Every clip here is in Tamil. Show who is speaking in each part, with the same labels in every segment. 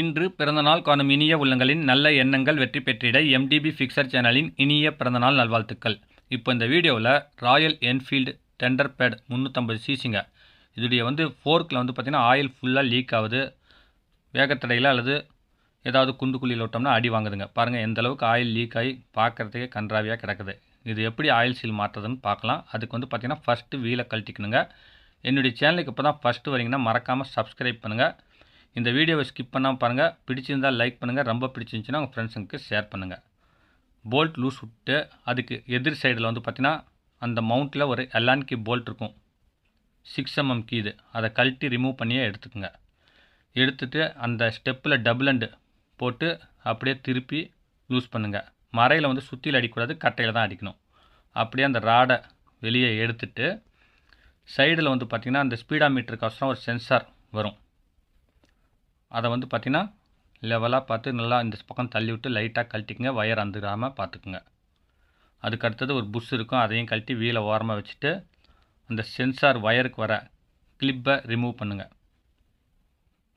Speaker 1: இன்று பிறந்தநாள் காணும் இனிய உள்ளங்களின் நல்ல எண்ணங்கள் வெற்றி பெற்றிட எம்டிபி ஃபிக்சர் சேனலின் இனிய பிறந்தநாள் நல்வாழ்த்துக்கள் இப்போ இந்த வீடியோவில் ராயல் என்ஃபீல்டு டெண்டர் பேட் முந்நூற்றம்பது சிசிங்க இதுடைய வந்து ஃபோர்க்கில் வந்து பார்த்திங்கன்னா ஆயில் ஃபுல்லாக லீக் ஆகுது வேகத்தடையில் அல்லது ஏதாவது குண்டு குழியில் விட்டோம்னா அடி வாங்குதுங்க பாருங்கள் எந்த அளவுக்கு ஆயில் லீக் ஆகி பார்க்குறதுக்கே கன்றாவியாக கிடக்குது இது எப்படி ஆயில் சீல் மாற்றுறதுன்னு பார்க்கலாம் அதுக்கு வந்து பார்த்திங்கன்னா ஃபஸ்ட்டு வீலை கழட்டிக்கணுங்க என்னுடைய சேனலுக்கு இப்போ தான் ஃபஸ்ட்டு வரீங்கன்னா மறக்காமல் சப்ஸ்கிரைப் பண்ணுங்கள் இந்த வீடியோவை ஸ்கிப் பண்ணாமல் பாருங்கள் பிடிச்சிருந்தால் லைக் பண்ணுங்கள் ரொம்ப பிடிச்சிருந்துச்சின்னா உங்கள் ஃப்ரெண்ட்ஸுங்களுக்கு ஷேர் பண்ணுங்கள் போல்ட் லூஸ் விட்டு அதுக்கு எதிர் சைடில் வந்து பார்த்திங்கன்னா அந்த மவுண்ட்டில் ஒரு எல்லான் கீ போல்ட் இருக்கும் சிக்ஸ் எம்எம் கீ இது அதை கழட்டி ரிமூவ் பண்ணியே எடுத்துக்கோங்க எடுத்துகிட்டு அந்த ஸ்டெப்பில் டபுள் அண்டு போட்டு அப்படியே திருப்பி லூஸ் பண்ணுங்கள் மறையில் வந்து சுற்றியில் அடிக்கக்கூடாது கட்டையில் தான் அடிக்கணும் அப்படியே அந்த ராடை வெளியே எடுத்துகிட்டு சைடில் வந்து பார்த்திங்கன்னா அந்த ஸ்பீடா மீட்டருக்கோசரம் ஒரு சென்சார் வரும் அதை வந்து பார்த்திங்கன்னா லெவலாக பார்த்து நல்லா இந்த பக்கம் தள்ளி விட்டு லைட்டாக கழட்டிக்கங்க ஒயர் அந்துடாமல் பார்த்துக்குங்க அதுக்கு அடுத்தது ஒரு புஷ் இருக்கும் அதையும் கழட்டி வீலை ஓரமாக வச்சுட்டு அந்த சென்சார் ஒயருக்கு வர கிளிப்பை ரிமூவ் பண்ணுங்கள்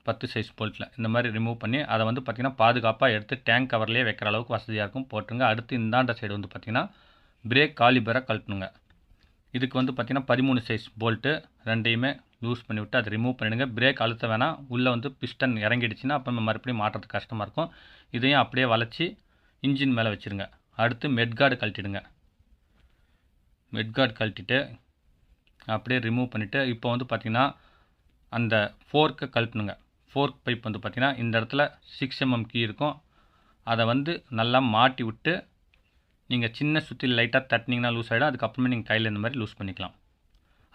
Speaker 1: பத்து சைஸ் போல்ட்டில் இந்த மாதிரி ரிமூவ் பண்ணி அதை வந்து பார்த்திங்கன்னா பாதுகாப்பாக எடுத்து டேங்க் கவர்லேயே வைக்கிற அளவுக்கு வசதியாக இருக்கும் போட்டுருங்க அடுத்து இந்தாண்ட சைடு வந்து பார்த்திங்கன்னா பிரேக் காலிபராக கழட்டணுங்க இதுக்கு வந்து பார்த்திங்கன்னா பதிமூணு சைஸ் போல்ட்டு ரெண்டையுமே லூஸ் பண்ணிவிட்டு அதை ரிமூவ் பண்ணிடுங்க பிரேக் அழுத்த வேணாம் உள்ளே வந்து பிஸ்டன் இறங்கிடுச்சுன்னா அப்போ நம்ம மறுபடியும் மாட்டுறது கஷ்டமாக இருக்கும் இதையும் அப்படியே வளைச்சி இன்ஜின் மேலே வச்சுருங்க அடுத்து மெட்கார்டு கழட்டிடுங்க மெட்கார்டு கழட்டிட்டு அப்படியே ரிமூவ் பண்ணிவிட்டு இப்போ வந்து பார்த்திங்கன்னா அந்த ஃபோர்க்கை கழட்டணுங்க ஃபோர்க் பைப் வந்து பார்த்திங்கன்னா இந்த இடத்துல சிக்ஸ் எம்எம் கீ இருக்கும் அதை வந்து நல்லா மாட்டி விட்டு நீங்கள் சின்ன சுற்றி லைட்டாக தட்டினீங்கன்னா லூஸ் ஆகிடும் அதுக்கப்புறமே நீங்கள் கையில் இந்த மாதிரி லூஸ் பண்ணிக்கலாம்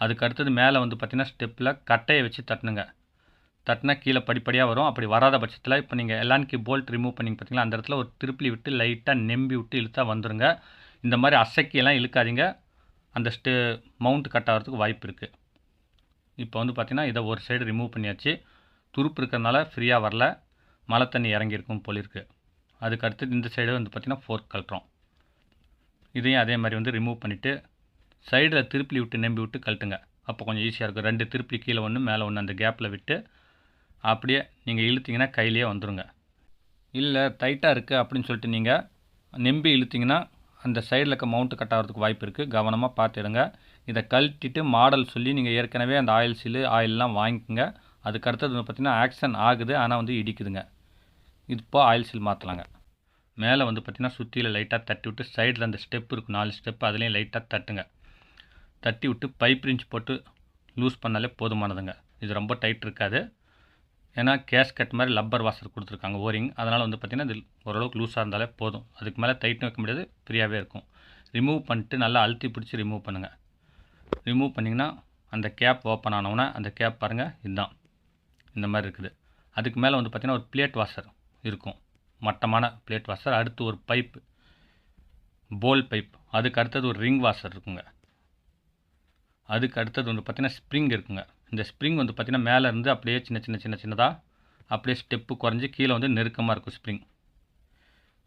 Speaker 1: அதுக்கு அடுத்தது மேலே வந்து பார்த்திங்கன்னா ஸ்டெப்பில் கட்டையை வச்சு தட்டணுங்க தட்டினா கீழே படிப்படியாக வரும் அப்படி வராத பட்சத்தில் இப்போ நீங்கள் எல்லான்கி போல்ட் ரிமூவ் பண்ணிங்க பார்த்தீங்களா அந்த இடத்துல ஒரு திருப்பி விட்டு லைட்டாக நெம்பி விட்டு இழுத்தா வந்துடுங்க இந்த மாதிரி அசைக்கியெல்லாம் இழுக்காதீங்க அந்த ஸ்டெ மவுண்ட் கட் ஆகிறதுக்கு வாய்ப்பு இருக்குது இப்போ வந்து பார்த்திங்கன்னா இதை ஒரு சைடு ரிமூவ் பண்ணியாச்சு துருப்பு இருக்கிறதுனால ஃப்ரீயாக வரல மழை தண்ணி இறங்கியிருக்கும் போல் இருக்குது அதுக்கு இந்த சைடு வந்து பார்த்திங்கன்னா ஃபோர்க் கழட்டுறோம் இதையும் அதே மாதிரி வந்து ரிமூவ் பண்ணிவிட்டு சைடில் திருப்பி விட்டு நம்பி விட்டு கழட்டுங்க அப்போ கொஞ்சம் ஈஸியாக இருக்கும் ரெண்டு திருப்பி கீழே ஒன்று மேலே ஒன்று அந்த கேப்பில் விட்டு அப்படியே நீங்கள் இழுத்திங்கன்னா கையிலேயே வந்துடுங்க இல்லை டைட்டாக இருக்குது அப்படின்னு சொல்லிட்டு நீங்கள் நெம்பி இழுத்திங்கன்னா அந்த சைடில் இருக்க மவுண்ட்டு கட் ஆகிறதுக்கு வாய்ப்பு இருக்குது கவனமாக பார்த்துடுங்க இதை கழட்டிட்டு மாடல் சொல்லி நீங்கள் ஏற்கனவே அந்த ஆயில் சீலு ஆயிலெலாம் வாங்கிக்கோங்க அதுக்கு அடுத்தது வந்து பார்த்திங்கன்னா ஆக்ஷன் ஆகுது ஆனால் வந்து இடிக்குதுங்க இப்போ ஆயில் சீல் மாற்றலாங்க மேலே வந்து பார்த்திங்கன்னா சுற்றியில் லைட்டாக தட்டி விட்டு சைடில் அந்த ஸ்டெப் இருக்கும் நாலு ஸ்டெப் அதுலேயும் லைட்டாக தட்டுங்க தட்டி விட்டு பைப் ரிஞ்ச் போட்டு லூஸ் பண்ணாலே போதுமானதுங்க இது ரொம்ப டைட் இருக்காது ஏன்னா கேஷ் கட் மாதிரி லப்பர் வாசர் கொடுத்துருக்காங்க ஓரிங் அதனால் வந்து பார்த்திங்கன்னா இது ஓரளவுக்கு லூஸாக இருந்தாலே போதும் அதுக்கு மேலே டைட்னு வைக்க முடியாது ஃப்ரீயாகவே இருக்கும் ரிமூவ் பண்ணிட்டு நல்லா அழுத்தி பிடிச்சி ரிமூவ் பண்ணுங்கள் ரிமூவ் பண்ணிங்கன்னா அந்த கேப் ஓப்பன் ஆனவுடனே அந்த கேப் பாருங்கள் இதுதான் இந்த மாதிரி இருக்குது அதுக்கு மேலே வந்து பார்த்திங்கன்னா ஒரு பிளேட் வாஷர் இருக்கும் மட்டமான பிளேட் வாஷர் அடுத்து ஒரு பைப் போல் பைப் அதுக்கு அடுத்தது ஒரு ரிங் வாஷர் இருக்குங்க அதுக்கு அடுத்தது வந்து பார்த்திங்கன்னா ஸ்ப்ரிங் இருக்குங்க இந்த ஸ்ப்ரிங் வந்து பார்த்திங்கன்னா மேலேருந்து அப்படியே சின்ன சின்ன சின்ன சின்னதாக அப்படியே ஸ்டெப்பு குறைஞ்சி கீழே வந்து நெருக்கமாக இருக்கும் ஸ்ப்ரிங்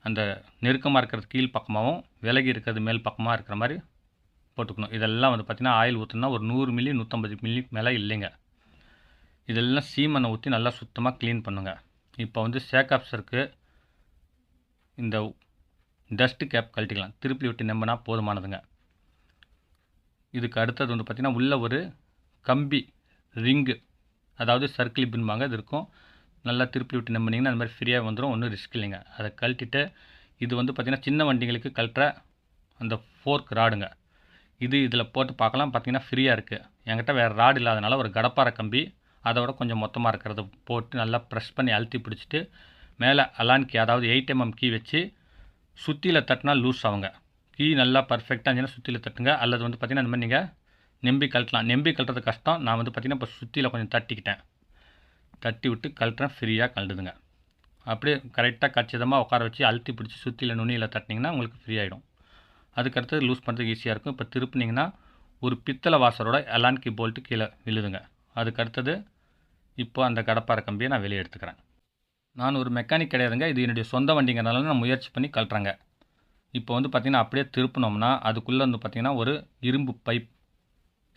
Speaker 1: அந்த நெருக்கமாக இருக்கிறது கீழ் பக்கமாகவும் விலகி இருக்கிறது மேல் பக்கமாக இருக்கிற மாதிரி போட்டுக்கணும் இதெல்லாம் வந்து பார்த்திங்கன்னா ஆயில் ஊற்றுனா ஒரு நூறு மில்லி நூற்றம்பது மில்லி மேலே இல்லைங்க இதெல்லாம் சீமனை ஊற்றி நல்லா சுத்தமாக க்ளீன் பண்ணுங்கள் இப்போ வந்து சேக்கப்ஸருக்கு இந்த டஸ்ட்டு கேப் கழட்டிக்கலாம் திருப்பி விட்டு நம்பினா போதுமானதுங்க இதுக்கு அடுத்தது வந்து பார்த்திங்கன்னா உள்ளே ஒரு கம்பி ரிங்கு அதாவது சர்க்கிள் பின்பாங்க இது இருக்கும் நல்லா திருப்பி விட்டு நம்பினீங்கன்னா அந்த மாதிரி ஃப்ரீயாக வந்துடும் ஒன்றும் ரிஸ்க் இல்லைங்க அதை கழட்டிட்டு இது வந்து பார்த்திங்கன்னா சின்ன வண்டிகளுக்கு கழட்டுற அந்த ஃபோர்க் ராடுங்க இது இதில் போட்டு பார்க்கலாம் பார்த்திங்கன்னா ஃப்ரீயாக இருக்குது என்கிட்ட வேறு ராடு இல்லாதனால ஒரு கடப்பார கம்பி அதோட கொஞ்சம் மொத்தமாக இருக்கிறத போட்டு நல்லா ப்ரெஷ் பண்ணி அழுத்தி பிடிச்சிட்டு மேலே அலான் கீ அதாவது எயிட் எம்எம் கீ வச்சு சுற்றியில் தட்டினா லூஸ் ஆகுங்க கீ நல்லா பர்ஃபெக்டாக இருந்துச்சுன்னா சுற்றியில் தட்டுங்க அல்லது வந்து பார்த்திங்கன்னா அந்த மாதிரி நீங்கள் நெம்பி கழட்டலாம் நெம்பி கழட்டுறது கஷ்டம் நான் வந்து பார்த்திங்கன்னா இப்போ சுற்றியில் கொஞ்சம் தட்டிக்கிட்டேன் தட்டி விட்டு கழட்டுறேன் ஃப்ரீயாக கழட்டுதுங்க அப்படியே கரெக்டாக கச்சிதமாக உட்கார வச்சு அழுத்தி பிடிச்சி சுற்றியில் நுனியில் தட்டினீங்கன்னா உங்களுக்கு ஃப்ரீயாகிடும் ஆகிடும் அதுக்கடுத்து லூஸ் பண்ணுறதுக்கு ஈஸியாக இருக்கும் இப்போ திருப்பினீங்கன்னா ஒரு பித்தளை வாசரோட எலான்கி போல்ட்டு கீழே விழுதுங்க அதுக்கடுத்தது இப்போ அந்த கடப்பார கம்பியை நான் வெளியே எடுத்துக்கிறேன் நான் ஒரு மெக்கானிக் கிடையாதுங்க இது என்னுடைய சொந்த வண்டிங்கிறனால நான் முயற்சி பண்ணி கழட்டுறேங்க இப்போ வந்து பார்த்திங்கன்னா அப்படியே திருப்பினோம்னா அதுக்குள்ளே வந்து பார்த்திங்கன்னா ஒரு இரும்பு பைப்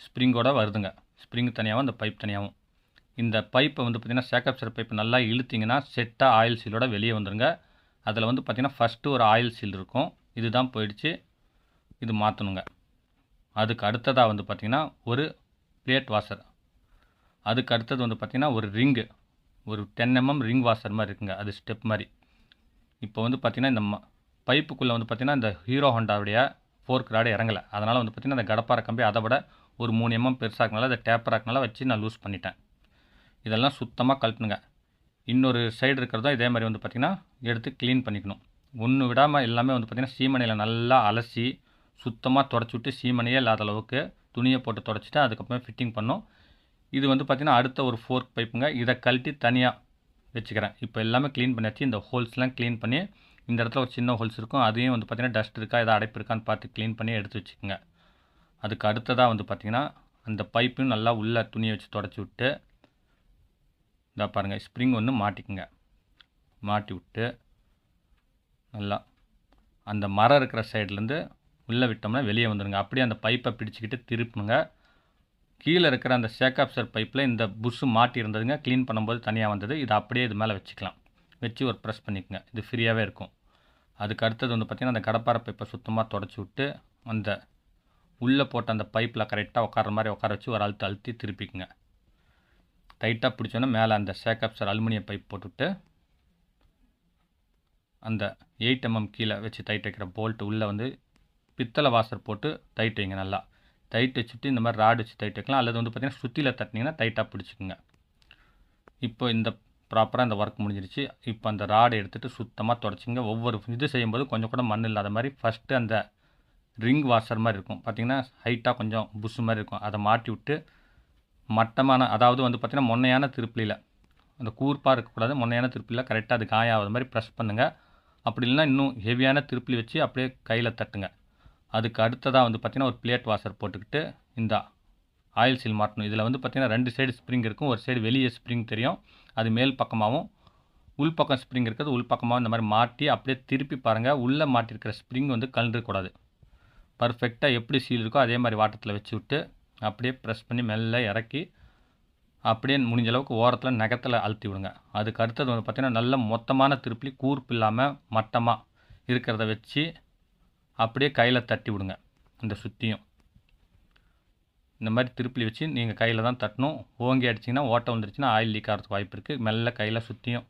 Speaker 1: ஸ்ப்ரிங்கோடு வருதுங்க ஸ்ப்ரிங் தனியாகவும் அந்த பைப் தனியாகவும் இந்த பைப்பை வந்து பார்த்திங்கன்னா சேக்கப்சர் பைப் நல்லா இழுத்திங்கன்னா செட்டாக ஆயில் சீலோட வெளியே வந்துடுங்க அதில் வந்து பார்த்திங்கன்னா ஃபஸ்ட்டு ஒரு ஆயில் சீல் இருக்கும் இதுதான் போயிடுச்சு இது மாற்றணுங்க அதுக்கு அடுத்ததாக வந்து பார்த்திங்கன்னா ஒரு பிளேட் வாஷர் அதுக்கு அடுத்தது வந்து பார்த்திங்கன்னா ஒரு ரிங்கு ஒரு டென் எம்எம் ரிங் வாஷர் மாதிரி இருக்குங்க அது ஸ்டெப் மாதிரி இப்போ வந்து பார்த்திங்கன்னா இந்த பைப்புக்குள்ளே வந்து பார்த்திங்கன்னா இந்த ஹீரோ ஹோண்டாவுடைய ஃபோர்க் ராடு இறங்கலை அதனால் வந்து பார்த்திங்கன்னா அந்த கடப்பார கம்பி அதை விட ஒரு மூணு எம்எம் பெருசாகனால அதை டேப்பர் ஆக்கினால வச்சு நான் லூஸ் பண்ணிட்டேன் இதெல்லாம் சுத்தமாக கழட்டுனுங்க இன்னொரு சைடு இருக்கிறதும் இதே மாதிரி வந்து பார்த்திங்கன்னா எடுத்து க்ளீன் பண்ணிக்கணும் ஒன்று விடாமல் எல்லாமே வந்து பார்த்திங்கன்னா சீமனையில் நல்லா அலசி சுத்தமாக தொடச்சி விட்டு சீமனையே இல்லாத அளவுக்கு துணியை போட்டு தொடச்சிட்டு அதுக்கப்புறமே ஃபிட்டிங் பண்ணோம் இது வந்து பார்த்திங்கன்னா அடுத்த ஒரு ஃபோர்க் பைப்புங்க இதை கழட்டி தனியாக வச்சுக்கிறேன் இப்போ எல்லாமே க்ளீன் பண்ணியாச்சு இந்த ஹோல்ஸ்லாம் க்ளீன் பண்ணி இந்த இடத்துல ஒரு சின்ன ஹோல்ஸ் இருக்கும் அதையும் வந்து பார்த்திங்கன்னா டஸ்ட் இருக்கா எதாவது அடைப்பு இருக்கான்னு பார்த்து க்ளீன் பண்ணி எடுத்து வச்சுக்கோங்க அதுக்கு அடுத்ததாக வந்து பார்த்திங்கன்னா அந்த பைப்பையும் நல்லா உள்ளே துணியை வச்சு தொடச்சி விட்டு இதாக பாருங்கள் ஸ்ப்ரிங் ஒன்று மாட்டிக்குங்க மாட்டி விட்டு நல்லா அந்த மரம் இருக்கிற சைட்லேருந்து உள்ளே விட்டோம்னா வெளியே வந்துடுங்க அப்படியே அந்த பைப்பை பிடிச்சிக்கிட்டு திருப்புங்க கீழே இருக்கிற அந்த சேக்காப்சர் பைப்பில் இந்த புஷ்ஷு மாட்டி இருந்ததுங்க க்ளீன் பண்ணும்போது தனியாக வந்தது இதை அப்படியே இது மேலே வச்சுக்கலாம் வச்சு ஒரு ப்ரெஸ் பண்ணிக்கோங்க இது ஃப்ரீயாகவே இருக்கும் அதுக்கு அடுத்தது வந்து பார்த்திங்கன்னா அந்த கடப்பாறை பைப்பை சுத்தமாக தொடச்சி விட்டு அந்த உள்ளே போட்ட அந்த பைப்பில் கரெக்டாக உட்கார மாதிரி உட்கார வச்சு ஒரு அழுத்து அழுத்தி திருப்பிக்குங்க டைட்டாக பிடிச்சோன்னா மேலே அந்த சேக்கப்சர் அலுமினியம் பைப் போட்டுவிட்டு அந்த எயிட் எம்எம் கீழே வச்சு டைட் வைக்கிற போல்ட்டு உள்ளே வந்து பித்தளை வாசர் போட்டு டைட் வைங்க நல்லா டைட் வச்சுட்டு இந்த மாதிரி ராடு வச்சு டைட் வைக்கலாம் அல்லது வந்து பார்த்திங்கன்னா சுற்றியில் தட்டினீங்கன்னா டைட்டாக பிடிச்சிக்குங்க இப்போ இந்த ப்ராப்பராக இந்த ஒர்க் முடிஞ்சிருச்சு இப்போ அந்த ராடை எடுத்துகிட்டு சுத்தமாக தொடச்சிங்க ஒவ்வொரு இது செய்யும்போது கொஞ்சம் கூட மண் இல்லாத மாதிரி ஃபஸ்ட்டு அந்த ரிங் வாஷர் மாதிரி இருக்கும் பார்த்திங்கன்னா ஹைட்டாக கொஞ்சம் புஷ் மாதிரி இருக்கும் அதை மாட்டி விட்டு மட்டமான அதாவது வந்து பார்த்திங்கன்னா மொன்னையான திருப்பிலியில் அந்த கூர்ப்பாக இருக்கக்கூடாது மொன்னையான திருப்பிலியில் கரெக்டாக அது காயாவது மாதிரி ப்ரெஸ் பண்ணுங்கள் அப்படி இல்லைன்னா இன்னும் ஹெவியான திருப்பிலி வச்சு அப்படியே கையில் தட்டுங்க அதுக்கு அடுத்ததாக வந்து பார்த்திங்கன்னா ஒரு பிளேட் வாஷர் போட்டுக்கிட்டு இந்தா ஆயில் சீல் மாட்டணும் இதில் வந்து பார்த்திங்கன்னா ரெண்டு சைடு ஸ்ப்ரிங் இருக்கும் ஒரு சைடு வெளியே ஸ்ப்ரிங் தெரியும் அது மேல் பக்கமாகவும் உள் பக்கம் ஸ்ப்ரிங் இருக்கிறது உள் பக்கமாக இந்த மாதிரி மாட்டி அப்படியே திருப்பி பாருங்கள் உள்ளே மாட்டிருக்கிற ஸ்ப்ரிங் வந்து கலந்துருக்கூடாது பர்ஃபெக்டாக எப்படி சீல் இருக்கோ அதே மாதிரி வாட்டத்தில் வச்சு விட்டு அப்படியே ப்ரெஸ் பண்ணி மெல்ல இறக்கி அப்படியே முடிஞ்ச அளவுக்கு ஓரத்தில் நகத்தில் அழுத்தி விடுங்க அதுக்கு அடுத்தது வந்து பார்த்திங்கன்னா நல்ல மொத்தமான திருப்பி கூர்ப்பு இல்லாமல் மட்டமாக இருக்கிறத வச்சு அப்படியே கையில் தட்டி விடுங்க இந்த சுற்றியும் இந்த மாதிரி திருப்பி வச்சு நீங்கள் கையில் தான் தட்டணும் ஓங்கி அடிச்சிங்கன்னா ஓட்டை வந்துருச்சுன்னா ஆயில் லீக் ஆகிறதுக்கு வாய்ப்பு இருக்குது மெல்ல கையில் சுற்றியும்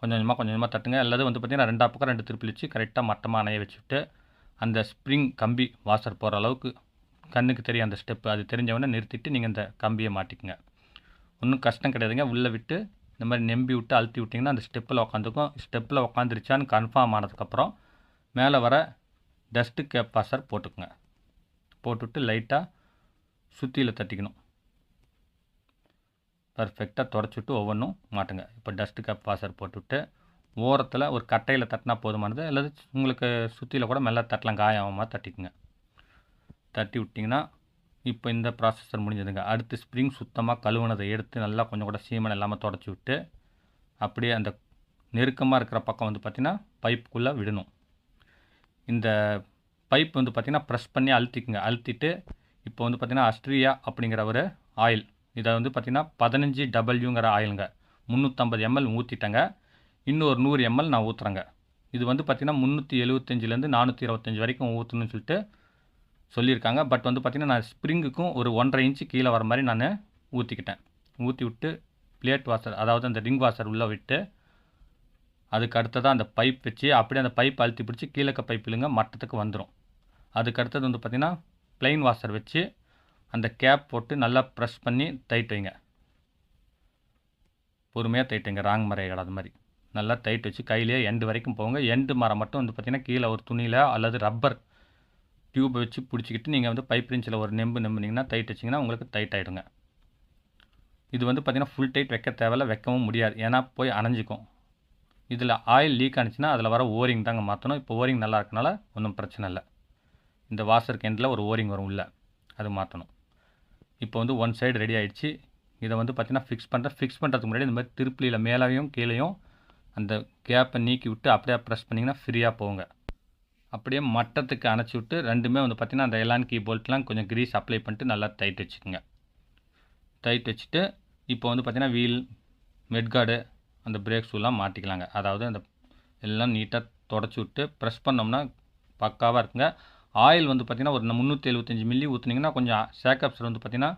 Speaker 1: கொஞ்சம் கொஞ்சமாக கொஞ்சம் கொஞ்சமாக தட்டுங்க அல்லது வந்து பார்த்திங்கன்னா ரெண்டா பக்கம் ரெண்டு திருப்பி வச்சு கரெக்டாக மட்டமாக அணைய வச்சுட்டு அந்த ஸ்ப்ரிங் கம்பி வாசர் போகிற அளவுக்கு கண்ணுக்கு தெரியும் அந்த ஸ்டெப்பு அது தெரிஞ்சவொடனே நிறுத்திட்டு நீங்கள் இந்த கம்பியை மாட்டிக்கங்க ஒன்றும் கஷ்டம் கிடையாதுங்க உள்ளே விட்டு இந்த மாதிரி நெம்பி விட்டு அழுத்தி விட்டிங்கன்னா அந்த ஸ்டெப்பில் உட்காந்துக்கும் ஸ்டெப்பில் உட்காந்துருச்சான்னு கன்ஃபார்ம் ஆனதுக்கப்புறம் மேலே வர டஸ்ட்டு கேப் வாஷர் போட்டுக்குங்க போட்டுவிட்டு லைட்டாக சுற்றியில் தட்டிக்கணும் பர்ஃபெக்டாக தொடச்சிட்டு ஒவ்வொன்றும் மாட்டுங்க இப்போ டஸ்ட்டு கப் வாசர் போட்டுவிட்டு ஓரத்தில் ஒரு கட்டையில் தட்டினா போதுமானது அல்லது உங்களுக்கு சுற்றியில் கூட மெல்ல தட்டலாம் காயாமமாக தட்டிக்கோங்க தட்டி விட்டிங்கன்னா இப்போ இந்த ப்ராசஸர் முடிஞ்சதுங்க அடுத்து ஸ்ப்ரிங் சுத்தமாக கழுவுனதை எடுத்து நல்லா கொஞ்சம் கூட சீமன் இல்லாமல் தொடச்சி விட்டு அப்படியே அந்த நெருக்கமாக இருக்கிற பக்கம் வந்து பார்த்திங்கன்னா பைப்புக்குள்ளே விடணும் இந்த பைப் வந்து பார்த்திங்கன்னா ப்ரெஸ் பண்ணி அழுத்திக்குங்க அழுத்திட்டு இப்போ வந்து பார்த்திங்கன்னா அஸ்ட்ரியா அப்படிங்கிற ஒரு ஆயில் இதை வந்து பார்த்திங்கன்னா பதினஞ்சு டபுள்யூங்கிற ஆயிலுங்க முந்நூற்றம்பது எம்எல் ஊற்றிட்டேங்க இன்னும் ஒரு நூறு எம்எல் நான் ஊற்றுறேங்க இது வந்து பார்த்திங்கன்னா முந்நூற்றி எழுபத்தஞ்சிலேருந்து நானூற்றி இருபத்தஞ்சி வரைக்கும் ஊற்றணும்னு சொல்லிட்டு சொல்லியிருக்காங்க பட் வந்து பார்த்திங்கன்னா நான் ஸ்ப்ரிங்குக்கும் ஒரு ஒன்றரை இன்ச்சு கீழே வர மாதிரி நான் ஊற்றிக்கிட்டேன் ஊற்றி விட்டு பிளேட் வாஷர் அதாவது அந்த ரிங் வாஷர் உள்ளே விட்டு அதுக்கு அடுத்ததாக அந்த பைப் வச்சு அப்படியே அந்த பைப் அழுத்தி பிடிச்சி கீழக்க பைப்பிலுங்க மட்டத்துக்கு வந்துடும் அதுக்கு அடுத்தது வந்து பார்த்திங்கன்னா ப்ளைன் வாஷர் வச்சு அந்த கேப் போட்டு நல்லா ப்ரெஸ் பண்ணி தைட்டு வைங்க பொறுமையாக தைட்டு வைங்க ராங் மரம் ஏடாத மாதிரி நல்லா தைட்டு வச்சு கையிலே எண்டு வரைக்கும் போங்க எண்டு மரம் மட்டும் வந்து பார்த்திங்கன்னா கீழே ஒரு துணியில் அல்லது ரப்பர் டியூப்பை வச்சு பிடிச்சிக்கிட்டு நீங்கள் வந்து பைப் ரிஞ்சில் ஒரு நெம்பு நெம்புனிங்கன்னா டைட் வச்சிங்கன்னா உங்களுக்கு டைட் ஆகிடுங்க இது வந்து பார்த்திங்கன்னா ஃபுல் டைட் வைக்க தேவையில்ல வைக்கவும் முடியாது ஏன்னா போய் அணைஞ்சிக்கும் இதில் ஆயில் லீக் ஆனிச்சுன்னா அதில் வர ஓரிங் தாங்க மாற்றணும் இப்போ ஓரிங் நல்லா இருக்கனால ஒன்றும் பிரச்சனை இல்லை இந்த வாசர் கெண்டில் ஒரு ஓரிங் வரும் உள்ளே அது மாற்றணும் இப்போ வந்து ஒன் சைடு ரெடி ஆகிடுச்சு இதை வந்து பார்த்திங்கன்னா ஃபிக்ஸ் பண்ணுறேன் ஃபிக்ஸ் பண்ணுறதுக்கு முன்னாடி இந்த மாதிரி திருப்பிலியில் மேலேயும் கீழேயும் அந்த கேப்பை நீக்கி விட்டு அப்படியே ப்ரெஸ் பண்ணிங்கன்னா ஃப்ரீயாக போங்க அப்படியே மட்டத்துக்கு அணைச்சி விட்டு ரெண்டுமே வந்து பார்த்திங்கன்னா அந்த எலான் கீ போல்ட்லாம் கொஞ்சம் க்ரீஸ் அப்ளை பண்ணிட்டு நல்லா டைட் வச்சுக்கோங்க டைட் வச்சுட்டு இப்போ வந்து பார்த்திங்கன்னா வீல் மெட்கார்டு அந்த பிரேக் ஷூலாம் மாட்டிக்கலாங்க அதாவது அந்த எல்லாம் நீட்டாக தொடச்சி விட்டு ப்ரெஸ் பண்ணோம்னா பக்காவாக இருக்குங்க ஆயில் வந்து பார்த்திங்கன்னா ஒரு முந்நூற்றி எழுபத்தஞ்சி மில்லி ஊற்றுனீங்கன்னா கொஞ்சம் சேக்கப்ஸில் வந்து பார்த்திங்கன்னா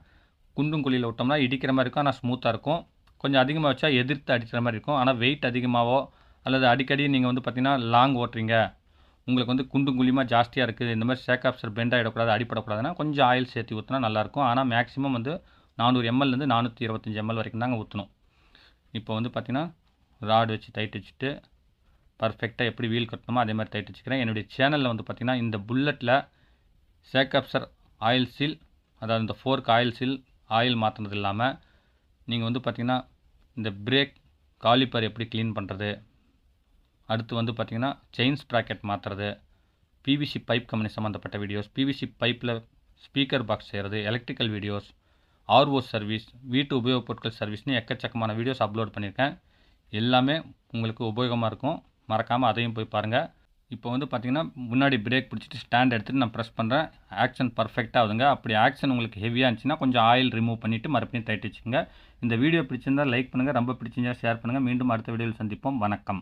Speaker 1: குண்டும் குழியில் விட்டோம்னா இடிக்கிற மாதிரி இருக்கும் ஆனால் ஸ்மூத்தாக இருக்கும் கொஞ்சம் அதிகமாக வச்சா எதிர்த்து அடிக்கிற மாதிரி இருக்கும் ஆனால் வெயிட் அதிகமாகவோ அல்லது அடிக்கடி நீங்கள் வந்து பார்த்திங்கன்னா லாங் ஓட்டுறீங்க உங்களுக்கு வந்து குண்டும் குழியுமா ஜாஸ்தியாக இருக்குது இந்த மாதிரி சேக்காப்சர் பெண்ட் ஆகிடக்கூடாது அடிப்படக்கூடாதுன்னா கொஞ்சம் ஆயில் சேர்த்து ஊற்றினா நல்லாயிருக்கும் ஆனால் மேக்ஸிமம் வந்து நானூறு எம்எல்லேருந்து நானூற்றி இருபத்தஞ்சி எம்எல் வரைக்கும் தாங்க ஊற்றணும் இப்போ வந்து பார்த்திங்கன்னா ராடு வச்சு டைட் வச்சுட்டு பர்ஃபெக்டாக எப்படி வீல் கட்டணுமோ அதே மாதிரி தைட்டு வச்சுக்கிறேன் என்னுடைய சேனலில் வந்து பார்த்திங்கன்னா இந்த புல்லட்டில் சேக்கப்சர் ஆயில் சீல் அதாவது இந்த ஃபோர்க் ஆயில் சீல் ஆயில் மாற்றினது இல்லாமல் நீங்கள் வந்து பார்த்திங்கன்னா இந்த பிரேக் காலிப்பர் எப்படி க்ளீன் பண்ணுறது அடுத்து வந்து பார்த்திங்கன்னா செயின் ஸ்ப்ராக்கெட் மாற்றுறது பிவிசி பைப் கம்பெனி சம்மந்தப்பட்ட வீடியோஸ் பிவிசி பைப்பில் ஸ்பீக்கர் பாக்ஸ் செய்கிறது எலக்ட்ரிக்கல் வீடியோஸ் ஆர்ஓ சர்வீஸ் வீட்டு உபயோகப் பொருட்கள் சர்வீஸ்னு எக்கச்சக்கமான வீடியோஸ் அப்லோட் பண்ணியிருக்கேன் எல்லாமே உங்களுக்கு உபயோகமாக இருக்கும் மறக்காமல் அதையும் போய் பாருங்கள் இப்போ வந்து பார்த்திங்கன்னா முன்னாடி பிரேக் பிடிச்சிட்டு ஸ்டாண்ட் எடுத்துகிட்டு நான் ப்ரெஸ் பண்ணுறேன் ஆக்ஷன் பர்ஃபெக்டாக ஆகுதுங்க அப்படி ஆக்ஷன் உங்களுக்கு ஹெவியாக இருந்துச்சுன்னா கொஞ்சம் ஆயில் ரிமூவ் பண்ணிவிட்டு மறுபடியும் டைட் வச்சுக்கோங்க இந்த வீடியோ பிடிச்சிருந்தால் லைக் பண்ணுங்கள் ரொம்ப பிடிச்சிருந்தா ஷேர் பண்ணுங்கள் மீண்டும் அடுத்த வீடியோவில் சந்திப்போம் வணக்கம்